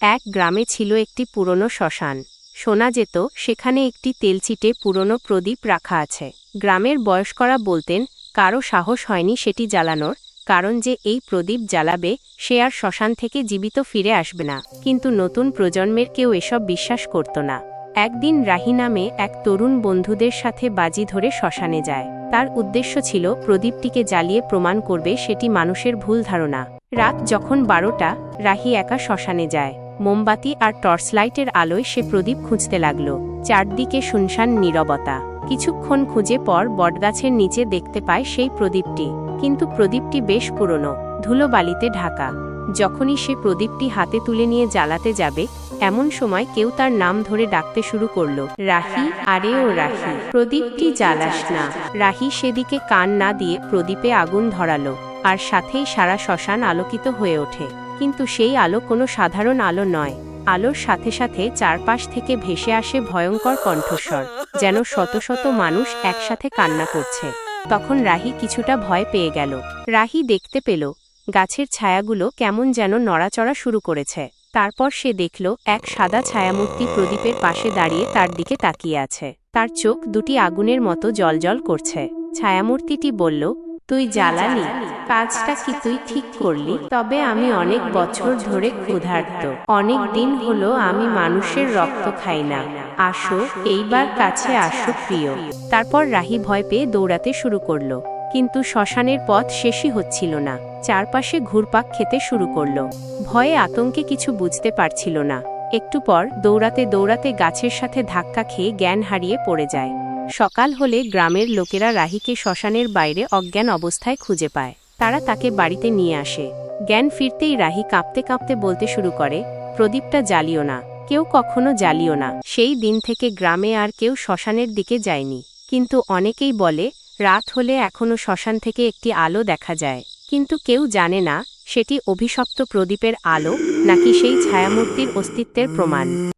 এক গ্রামে ছিল একটি পুরনো শ্মশান। শোনা যেত, সেখানে একটি তেলচিটে পুরনো প্রদীপ রাখা আছে। গ্রামের বয়স্করা বলতেন, কারও সাহস হয়নি সেটি জ্বালানোর, কারণ যে এই প্রদীপ জ্বালাবে, সে আর শ্মশান থেকে জীবিত ফিরে আসবে না। কিন্তু নতুন প্রজন্মের কেউ এসব বিশ্বাস করত না। একদিন রাহি নামে এক তরুণ বন্ধুদের সাথে বাজি ধরে শ্মশানে যায়। তার উদ্দেশ্য ছিল, প্রদীপটিকে জ্বালিয়ে প্রমাণ করবে সেটি মানুষের ভুল ধারণা। রাত যখন বারোটা, রাহি একা শ্মশানে যায়। মোমবাতি আর টর্চলাইটের আলোয় সে প্রদীপ খুঁজতে লাগল। চারদিকে শুনশান নীরবতা। কিছুক্ষণ খুঁজে পর বটগাছের নিচে দেখতে পায় সেই প্রদীপটি। কিন্তু প্রদীপটি বেশ পুরনো ধুলো বালিতে ঢাকা। যখনই সে প্রদীপটি হাতে তুলে নিয়ে জ্বালাতে যাবে, এমন সময় কেউ তার নাম ধরে ডাকতে শুরু করল, রাহি, আরে ও রাহি, প্রদীপটি জ্বালাস না। রাহি সেদিকে কান না দিয়ে প্রদীপে আগুন ধরালো, আর সাথেই সারা শ্মশান আলোকিত হয়ে ওঠে। কিন্তু সেই আলো কোনো সাধারণ আলো নয়। আলোর সাথে সাথে চারপাশ থেকে ভেসে আসে ভয়ঙ্কর কণ্ঠস্বর, যেন শত শত মানুষ একসাথে কান্না করছে। তখন রাহি কিছুটা ভয় পেয়ে গেল। রাহি দেখতে পেল, গাছের ছায়াগুলো কেমন যেন নড়াচড়া শুরু করেছে। তারপর সে দেখল, এক সাদা ছায়ামূর্তি প্রদীপের পাশে দাঁড়িয়ে তার দিকে তাকিয়ে আছে। তার চোখ দুটি আগুনের মতো জলজল করছে। ছায়ামূর্তিটি বলল তুই জ্বালালি কাজটা কি তুই ঠিক করলি? তবে আমি অনেক বছর ধরে ক্ষুধার্ত। অনেক দিন হলো আমি মানুষের রক্ত খাই না। আসো এইবার কাছে আসো প্রিয়। তারপর রাহি ভয় পেয়ে দৌড়াতে শুরু করল। কিন্তু শ্মশানের পথ শেষই হচ্ছিল না। চারপাশে ঘুরপাক খেতে শুরু করল। ভয়ে আতঙ্কে কিছু বুঝতে পারছিল না। একটু পর দৌড়াতে দৌড়াতে গাছের সাথে ধাক্কা খেয়ে জ্ঞান হারিয়ে পড়ে যায়। সকাল হলে গ্রামের লোকেরা রাহিকে শ্মশানের বাইরে অজ্ঞান অবস্থায় খুঁজে পায়। তারা তাকে বাড়িতে নিয়ে আসে। জ্ঞান ফিরতেই রাহি কাঁপতে কাঁপতে বলতে শুরু করে, প্রদীপটা জ্বালিও না। কেউ কখনো জ্বালিও না। সেই দিন থেকে গ্রামে আর কেউ শ্মশানের দিকে যায়নি। কিন্তু অনেকেই বলে, রাত হলে এখনও শ্মশান থেকে একটি আলো দেখা যায়। কিন্তু কেউ জানে না, সেটি অভিশপ্ত প্রদীপের আলো নাকি সেই ছায়ামূর্তির অস্তিত্বের প্রমাণ।